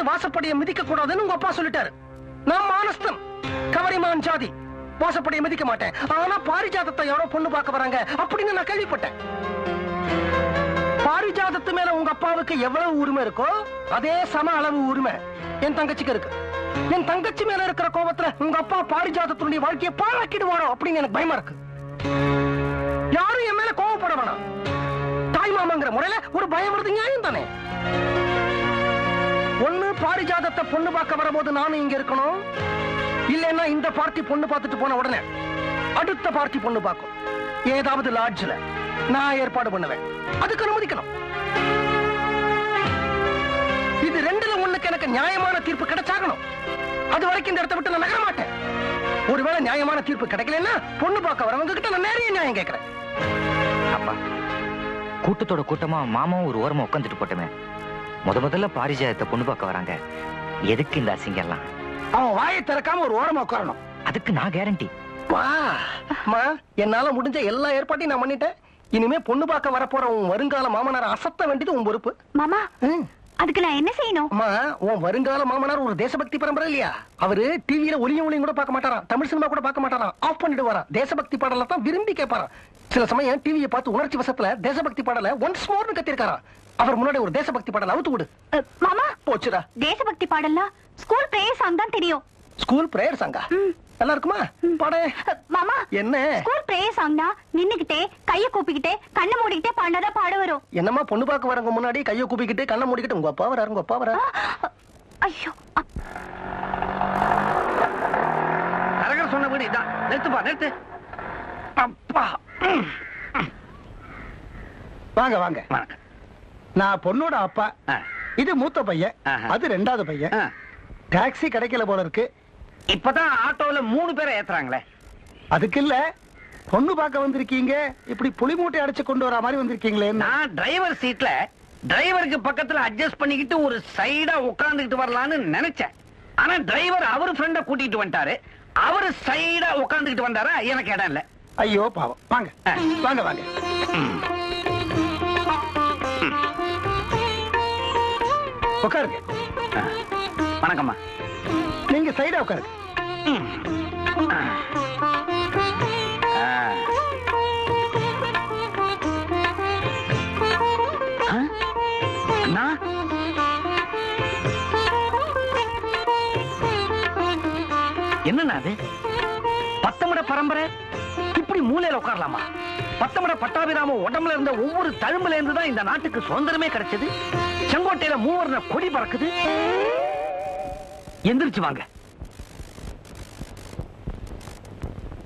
வீட்டு வாசப்படியை மிதிக்க கூடாதுன்னு உங்க அப்பா சொல்லிட்டாரு. நான் மானஸ்தம் கவரிமான் ஜாதி. வாசப்படியை மிதிக்க மாட்டேன். ஆனா பாரிஜாதத்தை யாரோ பொண்ணு பார்க்க வராங்க அப்படின்னு நான் கேள்விப்பட்டேன். பாரிஜாதத்து மேல உங்க அப்பாவுக்கு எவ்வளவு உரிமை இருக்கோ அதே சம அளவு உரிமை என் தங்கச்சிக்கு இருக்கு. என் தங்கச்சி மேல இருக்கிற கோபத்துல உங்க அப்பா பாரிஜாதத்தினுடைய வாழ்க்கையை பாழாக்கிடுவாரோ அப்படின்னு எனக்கு பயமா இருக்கு. யாரும் என் மேல கோவப்பட வேணாம். தாய் மாமாங்கிற முறையில ஒரு பயம் வருது நியாயம் தானே? பாரிஜாதத்தை பொண்ணு பார்க்க வரும்போது நானும் இங்க இருக்கணும். இல்லைன்னா இந்த பார்ட்டி பொண்ணு பார்த்துட்டு போன உடனே அடுத்த பார்ட்டி பொண்ணு பார்க்கும். ஏதாவது லாட்ஜில் நான் ஏற்பாடு பண்ணுவேன். அதுக்கு அனுமதிக்கணும். இது ரெண்டுல ஒண்ணுக்கு எனக்கு நியாயமான தீர்ப்பு கிடைச்சாகணும். அது வரைக்கும் இந்த இடத்தை விட்டு நான் நகர மாட்டேன். ஒருவேளை நியாயமான தீர்ப்பு கிடைக்கலன்னா பொண்ணு பார்க்க வரவங்க கிட்ட நான் நிறைய நியாயம் கேட்கிறேன் அப்பா கூட்டத்தோட கூட்டமா மாமாவும் ஒரு ஓரமா உட்காந்துட்டு போட்டோமே. முத முதல்ல பாரிஜாதத்தை பொண்ணு பார்க்க வராங்க. எதுக்கு இந்த அசிங்கம்லாம்? அவன் வாயை திறக்காம ஒரு ஓரமா உட்காரணும். அதுக்கு நான் கேரண்டி அம்மா என்னால முடிஞ்ச எல்லா ஏற்பாட்டையும் நான் பண்ணிட்டேன். இனிமே பொண்ணு பார்க்க வரப்போற உன் வருங்கால மாமனார் அசத்த வேண்டியது உன் பொறுப்பு. மாமா ம். அதுக்கு நான் என்ன செய்யணும்? அம்மா உன் வருங்கால மாமனார் ஒரு தேசபக்தி பரம்பரை இல்லையா? அவரு டிவியில ஒளியும் ஒளியும் கூட பார்க்க மாட்டாராம். தமிழ் சினிமா கூட பார்க்க மாட்டாராம். ஆஃப் பண்ணிட்டு வரான் தேசபக்தி பாடல தான் விரும்பி கேட்பாராம். சில சமயம் டிவியை பார்த்து உணர்ச்சி வசத்துல தேசபக்தி பாடல ஒன்ஸ் மோர்னு கத்திருக்காராம். அவர் முன்னாடி ஒரு தேசபக்தி பாடல் அவுத்து விடு. மாமா? போச்சுடா. தேசபக்தி பாடல்லாம் ஸ்கூல் பிரேயர் சாங் தான் தெரியும். ஸ்கூல் பிரேயர் சாங்கா. நல்லா இருக்குமா? பாடு. மாமா? என்ன? ஸ்கூல் பிரேயர் சாங்னா நின்னுகிட்டே கைய கூப்பிக்கிட்டே கண்ணை மூடிக்கிட்டே பாடினாதான் பாட வரும். என்னம்மா பொண்ணு பார்க்க வரவங்க முன்னாடி கையை கூப்பிக்கிட்டு கண்ணை மூடிக்கிட்டு உங்க அப்பா வராரு உங்க அப்பா வராரு. ஐயோ அ, தரகர் சொன்னபடி இதான். நிறுத்துப்பா நிறுத்து. அப்பா. வாங்க வாங்க. வணக்கம். நான் பொண்ணோட அப்பா. இது மூத்த பையன். அது ரெண்டாவது பையன். டாக்ஸி கிடைக்கல போல இருக்கு. இப்பதான் ஆட்டோல மூணு பேரை ஏத்துறாங்களே. அதுக்கு இல்ல பொண்ணு பார்க்க வந்திருக்கீங்க. இப்படி புளி மூட்டை அடைச்சு கொண்டு வர மாதிரி வந்திருக்கீங்களே நான் டிரைவர் சீட்ல டிரைவருக்கு பக்கத்துல அட்ஜஸ்ட் பண்ணிக்கிட்டு ஒரு சைடா உட்கார்ந்துகிட்டு வரலாம்னு நினைச்சேன். ஆனா டிரைவர் அவர் ஃப்ரெண்ட கூட்டிட்டு வந்துட்டாரு. அவரு சைடா உட்கார்ந்துகிட்டு வந்தாரா? எனக்கு இடம் இல்ல. ஐயோ பாவம். வாங்க. வாங்க வாங்க. உட்காருங்க. வணக்கம்மா. நீங்க சைடா உட்காருங்க. என்னண்ணா அது? பத்தமிட பரம்பரை? இப்படி மூலையில உட்காரலாமா? பத்தமிட பட்டாபிராம உடம்புல இருந்த ஒவ்வொரு தழும்புல இருந்து தான் இந்த நாட்டுக்கு சுதந்திரமே கிடைச்சது? செங்கோட்டையில மூவர்ண கொடி பறக்குது. எந்திரிச்சு வாங்க.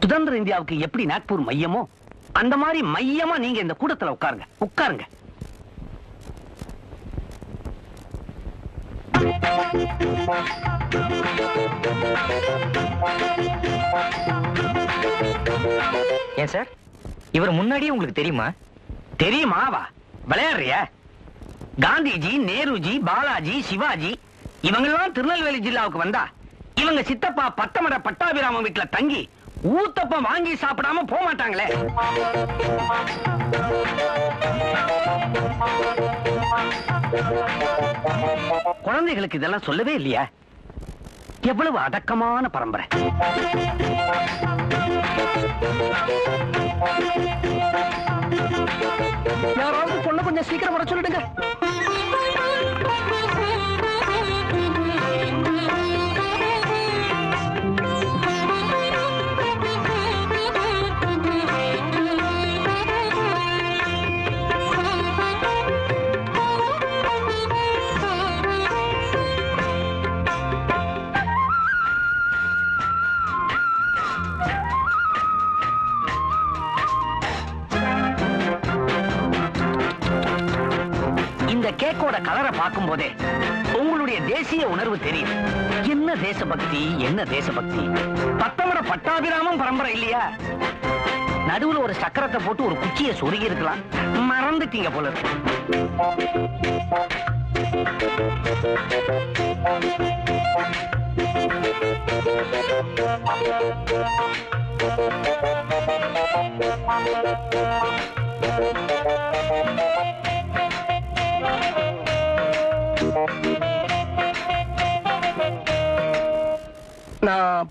சுதந்திர இந்தியாவுக்கு எப்படி நாக்பூர் மையமோ அந்த மாதிரி மையமா நீங்க இந்த கூட்டத்துல உட்காருங்க. உட்காருங்க. ஏன் சார்? இவர் முன்னாடியே உங்களுக்கு தெரியுமா? தெரியுமாவா விளையாடுறிய? காந்திஜி நேருஜி பாலாஜி சிவாஜி இவங்கெல்லாம் திருநெல்வேலி ஜில்லாவுக்கு வந்தா இவங்க சித்தப்பா பத்தமட பட்டாபிராம வீட்டுல தங்கி ஊத்தப்பம் வாங்கி சாப்பிடாம போக மாட்டாங்களே குழந்தைகளுக்கு இதெல்லாம் சொல்லவே இல்லையா? எவ்வளவு அடக்கமான பரம்பரை. யாராவது பொண்ணை கொஞ்சம் சீக்கிரம் வர சொல்லிடுங்க. உங்களுடைய தேசிய உணர்வு தெரியும். என்ன தேசபக்தி என்ன தேசபக்தி? பத்தமர பட்டாபிராமம் பரம்பரை இல்லையா? நடுவுல ஒரு சக்கரத்தை போட்டு ஒரு குச்சியை சொருகி இருக்கலாம். மறந்துட்டீங்க போல இருக்கு.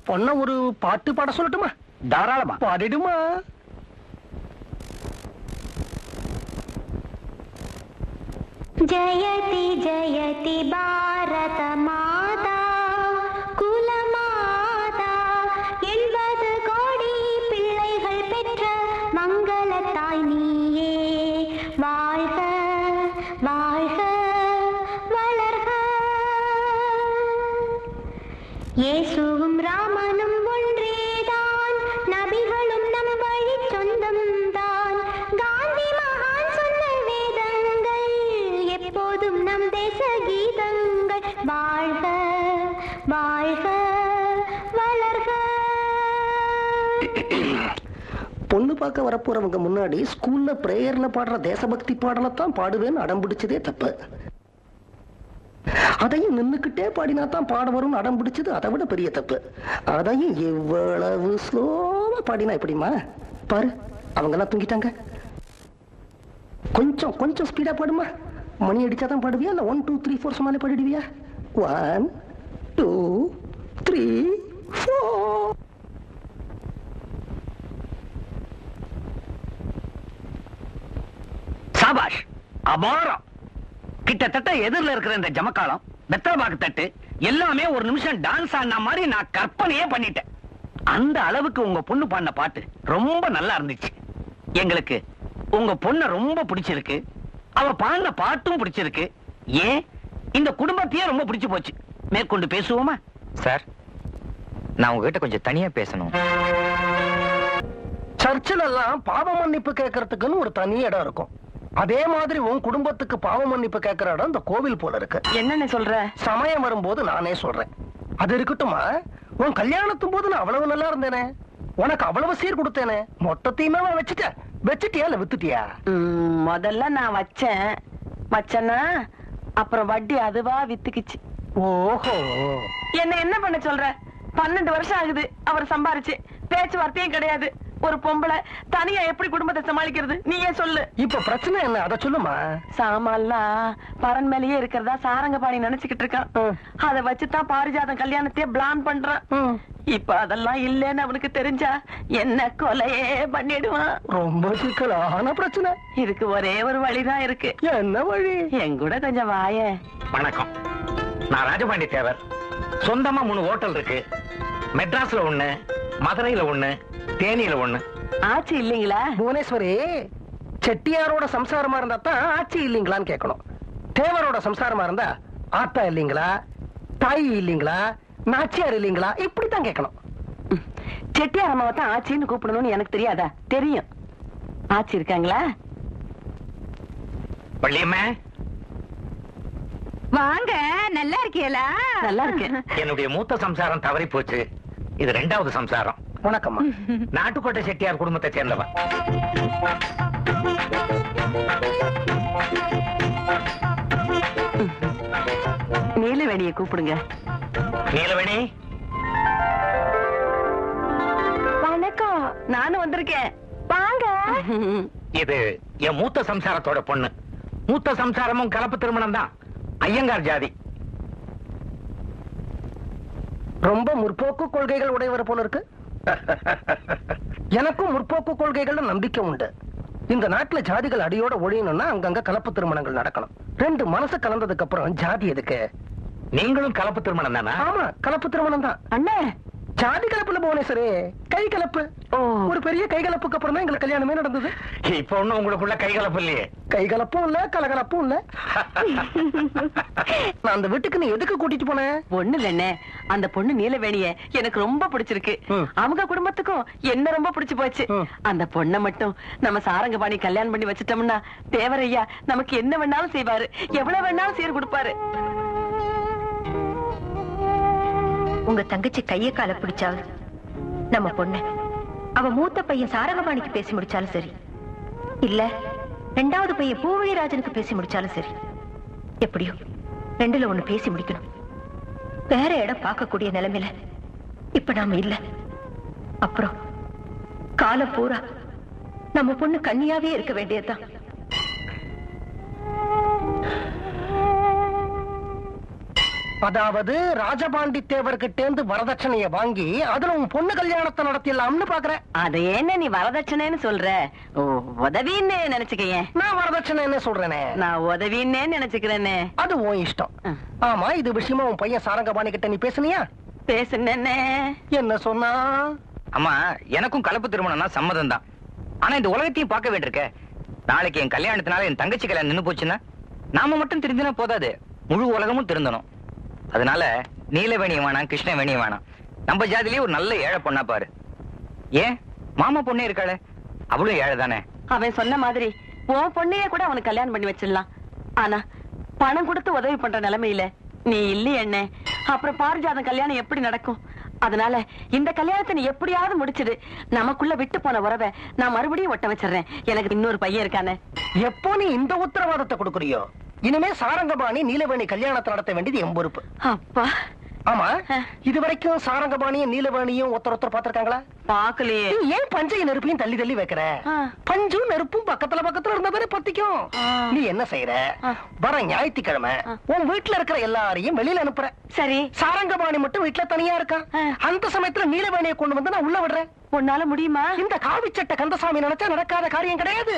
பொண்ண ஒரு பாட்டு பாட சொல்லட்டுமா? தாராளமா. பாடிடுமா. ஜயதி ஜயதி பாரதமா. பார்க்க வரப்போறவங்க முன்னாடி ஸ்கூல்ல பிரேயர்ல பாடுற தேசபக்தி பாடலைத்தான் பாடுவேன்னு அடம் பிடிச்சதே தப்பு. அதையும் நின்னுக்கிட்டே பாடினா தான் பாட வரும்னு அடம் பிடிச்சது அதை விட பெரிய தப்பு. அதையும் எவ்வளவு ஸ்லோவா பாடினா எப்படிமா பாரு அவங்க எல்லாம் தூங்கிட்டாங்க. கொஞ்சம் கொஞ்சம் ஸ்பீடா பாடுமா? மணி அடிச்சாதான் பாடுவியா? இல்ல ஒன் டூ த்ரீ ஃபோர் சும்மாலே பாடிடுவியா? ஒன் டூ த்ரீ ஃபோர் அபாரம். கிட்டத்தட்ட எதிரில் இருக்கிற இந்த ஜமக்காலம் வெத்தலபாக்கு தட்டு எல்லாமே ஒரு நிமிஷம் டான்ஸ் ஆடின மாதிரி நான் கற்பனையே பண்ணிட்டேன். அந்த அளவுக்கு உங்க பொண்ணு பாடின பாட்டு ரொம்ப நல்லா இருந்துச்சு. எங்களுக்கு உங்க பொண்ண ரொம்ப பிடிச்சிருக்கு. அவ பாடின பாட்டும் பிடிச்சிருக்கு. ஏன்? இந்த குடும்பத்தையே ரொம்ப பிடிச்சு போச்சு. மேற்கொண்டு பேசுவோமா? சார் நான் உங்ககிட்ட கொஞ்சம் தனியா பேசணும். சர்ச்சில் எல்லாம் பாவ மன்னிப்பு கேட்கறதுக்குன்னு ஒரு தனி இடம் இருக்கும். அதே மாதிரி உன் குடும்பத்துக்கு பாவ மன்னிப்பு கேட்கிற இடம் இந்த கோவில் போல இருக்கு. என்னன்னு சொல்ற? சமயம் வரும்போது நானே சொல்றேன். அது இருக்கட்டுமா? உன் கல்யாணத்தும் போது நான் அவ்வளவு நல்லா இருந்தேனே. உனக்கு அவ்வளவு சீர் கொடுத்தேனே. மொத்தத்தையுமே அவன் வச்சுட்ட வச்சுட்டியா இல்ல வித்துட்டியா? முதல்ல நான் வச்சேன். வச்சேன்னா அப்புறம் வட்டி அதுவா வித்துக்குச்சு. ஓஹோ. என்ன என்ன பண்ண சொல்ற? பன்னெண்டு வருஷம் ஆகுது. அவர் சம்பாரிச்சு. பேச்சுவார்த்தையும் கிடையாது. ஒரு பொம்பளை தனியா எப்படி குடும்பத்தை சமாளிக்கிறது? நீயே சொல்லு? இப்ப பிரச்சனை என்ன? அத சொல்லுமா? சாமான்லாம் பரன் மேலேயே இருக்கிறதா சாரங்கபாணி நினைச்சுக்கிட்டு இருக்கான். அத வச்சுதான் பாரிஜாதம் கல்யாணத்தையே பிளான் பண்றான். இப்ப அதெல்லாம் இல்லைன்னு அவனுக்கு தெரிஞ்சா என்ன கொலையே பண்ணிடுவான். ரொம்ப சிக்கலான பிரச்சனை. இதுக்கு ஒரே ஒரு வழிதான் இருக்கு. என்ன வழி? என் கூட கொஞ்சம் வாயே. வணக்கம். நான் ராஜபாண்டி தேவர். சொந்தமா மூணு ஹோட்டல் இருக்கு. மெட்ராஸ்ல ஒண்ணு மதுரையில ஒண்ணு தேனியில ஒண்ணு. ஆச்சு இல்லீங்களா? புவனேஸ்வரி செட்டியாரோட சம்சாரமா இருந்தா தான் ஆட்சி இல்லீங்களான்னு கேட்கணும். தேவரோட சம்சாரமா இருந்தா ஆத்தா இல்லீங்களா? தாய் இல்லீங்களா? நாச்சியார் இல்லீங்களா? இப்படித்தான் கேட்கணும். செட்டியார் அம்மாவை தான் ஆச்சின்னு கூப்பிடணும்னு எனக்கு தெரியாதா? தெரியும். ஆச்சி இருக்காங்களா? பள்ளியம்மே வாங்க நல்லா இருக்கீங்களா நல்லா இருக்கு என்னுடைய மூத்த சம்சாரம் தவறி போச்சு இது ரெண்டாவது சம்சாரம். வணக்கம்மா. நாட்டுக்கோட்டை செட்டியார் குடும்பத்தை சேர்ந்தவன். நீலவேணியை கூப்பிடுங்க. நீலவேணி? வணக்கம் நானும் வந்திருக்கேன். வாங்க. இது என் மூத்த சம்சாரத்தோட பொண்ணு. மூத்த சம்சாரமும் கலப்பு திருமணம் தான் ஐயங்கார் ஜாதி. ரொம்ப முற்போக்கு கொள்கைகள் உடையவர் போல இருக்கு. எனக்கும் முற்போக்கு கொள்கைகள்ல நம்பிக்கை உண்டு. இந்த நாட்டுல ஜாதிகள் அடியோட ஒழியணும்னா அங்கங்க கலப்பு திருமணங்கள் நடக்கணும். ரெண்டு மனசு கலந்ததுக்கு அப்புறம் ஜாதி எதுக்கு? நீங்களும் கலப்பு திருமணம் தானா? ஆமா கலப்பு திருமணம் தான். அண்ணே ஜாதி கலப்புல புவனேஸ்வரி கை கலப்பு. ஒரு பெரிய கை கலப்புக்கு அப்புறம் தான் எங்களுக்கு கல்யாணமே நடந்தது. இப்ப ஒண்ணும் உங்களுக்குள்ள கை கலப்பு இல்லையே. கை கலப்பும் இல்ல கலகலப்பும் இல்ல. நான் அந்த வீட்டுக்கு நீ எதுக்கு கூட்டிட்டு போனேன் ஒண்ணு இல்லண்ணே. அந்த பொண்ணு நீலவேணிய எனக்கு ரொம்ப பிடிச்சிருக்கு. அவங்க குடும்பத்துக்கும் என்ன ரொம்ப பிடிச்சு போச்சு. அந்த பொண்ணை மட்டும் நம்ம சாரங்கபாணி கல்யாணம் பண்ணி வச்சிட்டோம்னா தேவரையா நமக்கு என்ன வேணாலும் செய்வாரு. எவ்வளவு வேணாலும் சீர் கொடுப்பாரு. உங்க தங்கச்சி கைய கால பிடிச்சாவது நம்ம பொண்ணு. அவ மூத்த பையன் சாரகபாணிக்கு பேசி முடிச்சாலும் சரி. இல்ல ரெண்டாவது பையன் பூவழிராஜனுக்கு பேசி முடிச்சாலும் சரி. எப்படியோ ரெண்டுல ஒண்ணு பேசி முடிக்கணும். வேற இடம் பார்க்கக்கூடிய நிலைமையில இப்ப நாம இல்ல. அப்புறம் காலம் பூரா நம்ம பொண்ணு கன்னியாவே இருக்க வேண்டியதுதான். அதாவது ராஜபாண்டி தேவர்கிட்ட இருந்து வரதட்சணைய வாங்கி அதுல உன் பொண்ணு கல்யாணத்தை நடத்திடலாம்னு பாக்குறேன். அது என்ன நீ வரதட்சணைன்னு சொல்ற? ஓ, உதவின்னு நினைச்சுக்கேன் நான் வரதட்சணை என்ன சொல்றேனே. நான் உதவின்னே நினைச்சுக்கிறேனே. அது உன் இஷ்டம். ஆமா இது விஷயமா உன் பையன் சாரங்கபாணி கிட்ட நீ பேசுனியா? பேசுனேனே. என்ன சொன்னா? அம்மா எனக்கும் கலப்பு திருமணம்னா சம்மதம் தான் ஆனா இந்த உலகத்தையும் பார்க்க வேண்டியிருக்க. நாளைக்கு என் கல்யாணத்தினால என் தங்கச்சி கல்யாணம் நின்னு போச்சுன்னா நாம மட்டும் திருந்தினா போதாது. முழு உலகமும் திருந்தணும். அதனால நீலவேணியம் வேணாம் கிருஷ்ணவேணியம் வேணாம். நம்ம ஜாதிலேயே ஒரு நல்ல ஏழை பொண்ணா பாரு. ஏன்? மாமா பொண்ணே இருக்காளே. அவளும் ஏழை தானே. அவன் சொன்ன மாதிரி உன் பொண்ணையே கூட அவனுக்கு கல்யாணம் பண்ணி வச்சிடலாம். ஆனா பணம் கொடுத்து உதவி பண்ற நிலைமையில நீ இல்லையே என்ன அப்புறம் பாரிஜாதம் கல்யாணம் எப்படி நடக்கும்? அதனால இந்த கல்யாணத்தை நீ எப்படியாவது முடிச்சிடு. நமக்குள்ள விட்டு போன உறவை நான் மறுபடியும் ஒட்ட வச்சிடுறேன். எனக்கு இன்னொரு பையன் இருக்கானே. எப்போ நீ இந்த உத்தரவாதத்தை கொடுக்கறியோ? இனிமே சாரங்கபாணி நீலவேணி கல்யாணத்தை நடத்த வேண்டியது என் பொறுப்பு. அப்பா. ஆமா. இது வரைக்கும் சாரங்கபாணியும் நீலவேணியும் ஒருத்தர் ஒருத்தர் பாத்திருக்காங்களா பாக்கலையே ஏன் பஞ்சையும் நெருப்பையும் தள்ளி தள்ளி வைக்கிற. பஞ்சும் நெருப்பும் பக்கத்துல பக்கத்துல இருந்தா தானே பத்திக்கும். நீ என்ன செய்யற. வர ஞாயிற்றுக்கிழமை உன் வீட்டுல இருக்கிற எல்லாரையும் வெளியில அனுப்புற. சரி. சாரங்கபாணி மட்டும் வீட்டுல தனியா இருக்கான். அந்த சமயத்துல நீலவேணியை கொண்டு வந்து நான் உள்ள விடுறேன். உன்னால முடியுமா? இந்த காவிச்சட்ட கந்தசாமி நினைச்சா நடக்காத காரியம் கிடையாது.